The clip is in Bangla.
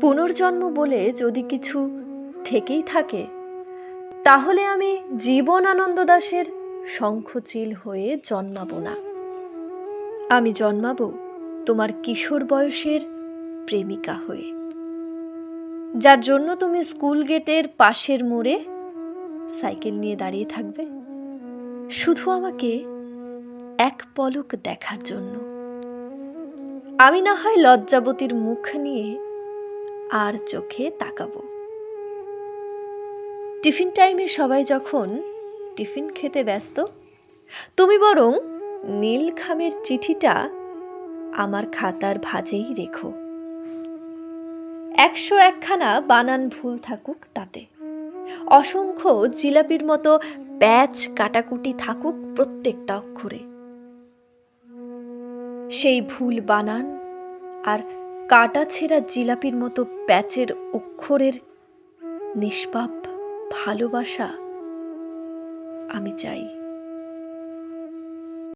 পুনর্জন্ম বলে যদি কিছু থেকেই থাকে, তাহলে আমি জীবন আনন্দ দাসের শঙ্খচিল হয়ে জন্মাবো না। আমি জন্মাবো তোমার কিশোর বয়সের প্রেমিকা হয়ে। যার জন্য তুমি স্কুল গেটের পাশের মোড়ে সাইকেল নিয়ে দাঁড়িয়ে থাকবে। শুধু আমাকে এক পলক দেখার জন্য। আমি না হয় লজ্জাবতীর মুখ নিয়ে আর চোখে তাকাবো। টিফিন টাইমে সবাই যখন টিফিন খেতে ব্যস্ত, তুমি বরং নীল খামের চিঠিটা আমার খাতার ভাজেই রেখো। একশো একখানা বানান ভুল থাকুক তাতে। অসংখ্য জিলাপির মতো প্যাচ কাটাকুটি থাকুক প্রত্যেকটা অক্ষরে। সেই ভুল বানান আর কাটা ছেঁড়া জিলাপির মতো প্যাচের অক্ষরের নিষ্পাপ ভালোবাসা আমি চাই।